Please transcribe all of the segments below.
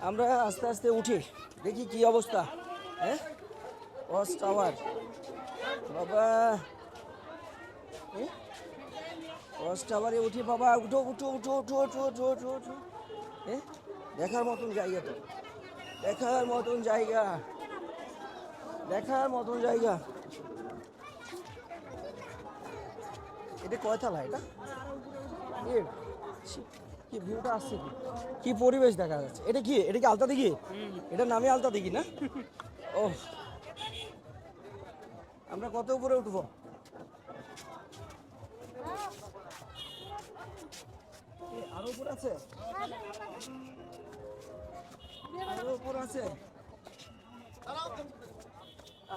আমরা আস্তে আস্তে উঠি, দেখি কি অবস্থা হ্যাঁ? টাওয়ার বাবা ওয়াচ টাওয়ারে উঠি, বাবা, উঠো উঠো উঠো উঠো উঠো উঠো উঠো উঠো হ্যাঁ? দেখার মতন জায়গা তো। দেখার মতন জায়গা। দেখার মতন জায়গা। এটা কয়তলা এটা? কি ভিউটা আসছে কি? কি পরিবেশ দেখা যাচ্ছে? এটা কি? এটা কি আলতা দিঘি? এটা নামে আলতা দিঘি না? ও আমরা কত উপরে উঠবো? আরও উপর আছে? আরও উপর আছে? ও।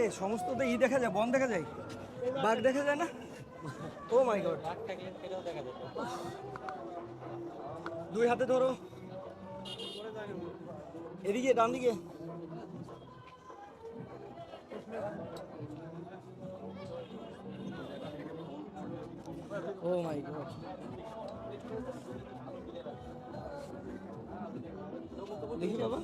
এ সমস্ত তো ই দেখা যায়, বন দেখা যায়? বাঘ দেখা যায় না? Oh my god. দুই হাতে ধরো। এদিকে ডান দিকে ও মাই গড। দেখি বাবা।